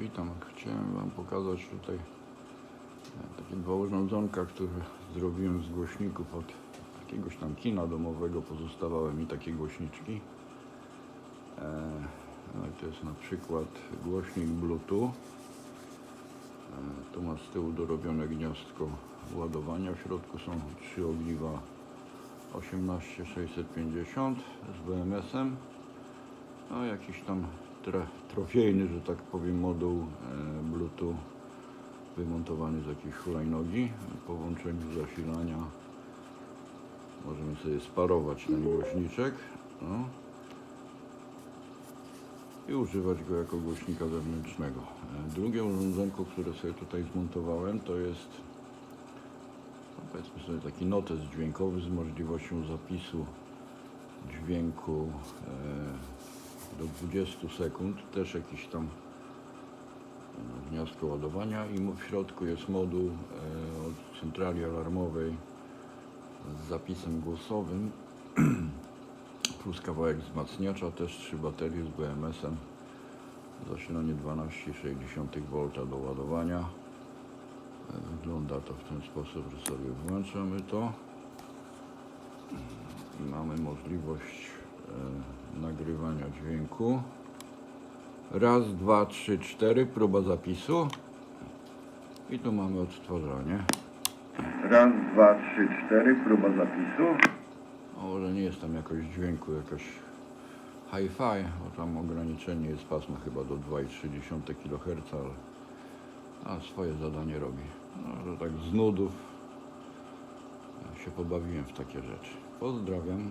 witam. Chciałem Wam pokazać tutaj e, takie dwa urządzonka, które zrobiłem z głośników od jakiegoś tam kina domowego. Pozostawały mi takie głośniczki. E, No to jest na przykład głośnik Bluetooth. E, Tu ma z tyłu dorobione gniazdko ładowania. W środku są trzy ogniwa 18650 z BMS-em. No jakiś tam trofejny, że tak powiem, moduł e, Bluetooth wymontowany z jakiejś hulajnogi. Po włączeniu zasilania możemy sobie sparować ten głośniczek. No. I używać go jako głośnika zewnętrznego. E, Drugie urządzenko, które sobie tutaj zmontowałem, to jest no powiedzmy sobie taki notes dźwiękowy z możliwością zapisu dźwięku e, 20 sekund, też jakiś tam e, gniazdko ładowania i w środku jest moduł e, od centrali alarmowej z zapisem głosowym. Plus kawałek wzmacniacza, też trzy baterie z BMS-em zasilanie 12,6 V do ładowania. E, wygląda to w ten sposób, że sobie włączamy to. I mamy możliwość nagrywania dźwięku. Raz, dwa, trzy, cztery, próba zapisu. I tu mamy odtwarzanie. Raz, dwa, trzy, cztery, próba zapisu. O, może nie jest tam jakoś dźwięku, jakaś hi-fi, bo tam ograniczenie jest pasma chyba do 2,3 kHz, ale a swoje zadanie robi. No, że tak z nudów się pobawiłem w takie rzeczy. Pozdrawiam.